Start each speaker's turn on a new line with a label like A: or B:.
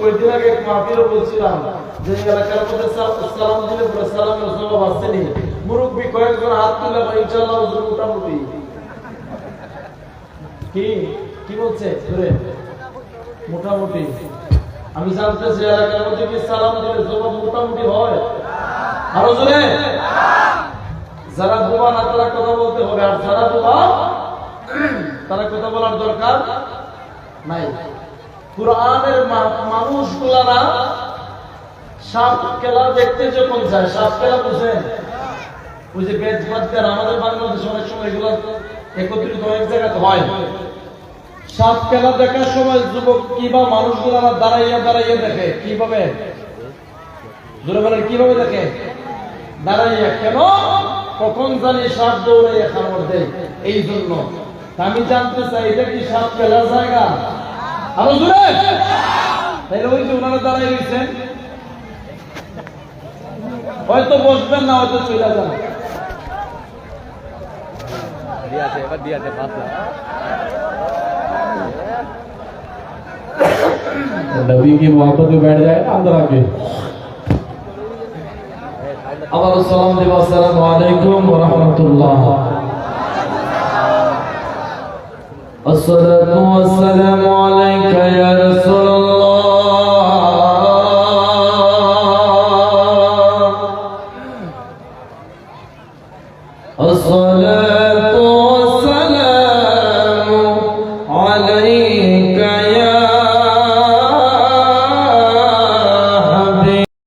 A: কয়েকদিন আগে বলছিলাম যে এলাকার সালাম দিলে কয়েকজন হাত মোটামুটি। কি? কি বলছে? মোটামুটি। আমি জানতেছি এলাকার মধ্যে কি সালাম দিলে মোটামুটি হয়? আরও জোরে। যারা বোবা না, তারা কথা বলতে হবে। আর যারা বোবা তারা কথা বলার দরকার নাই। কোরআনের মানুষগুলা না সাপ খেলা দেখতে যখন যায় সাপ খেলা বুঝেন ওই যে বেদ বাদ্যার আমাদের বাংলাদেশে অনেক সময় এগুলো একত্রিত এক জায়গাতে হয়। সাপ খেলা দেখার সময় যুবক কিবা মানুষগুলো আমার দাঁড়াইয়া দাঁড়াইয়া দেখে? কীভাবে? কীভাবে দেখে? দাঁড়াইয়া কেন? কখন জানি সাপ দৌড়াইয়া খাবার দেয়। এই জন্য আমি জানতে চাই, এটা কি সাপ খেলার জায়গা? আরও জোরে। তাহলে ওই যে ওনারা দাঁড়াই রয়েছেন হয়তো বসবেন না হয়তো চলে যান।
B: দিয়াছে এবার দিয়াছে পাতলা
C: नबी की मोहब्बत में बैठ जाए अंदर आके আবার সালাম দেব আসসালামু আলাইকুম ওয়া রাহমাতুল্লাহ। আসসালাতু ওয়াসসালামু আলা الصلاة والسلام عليك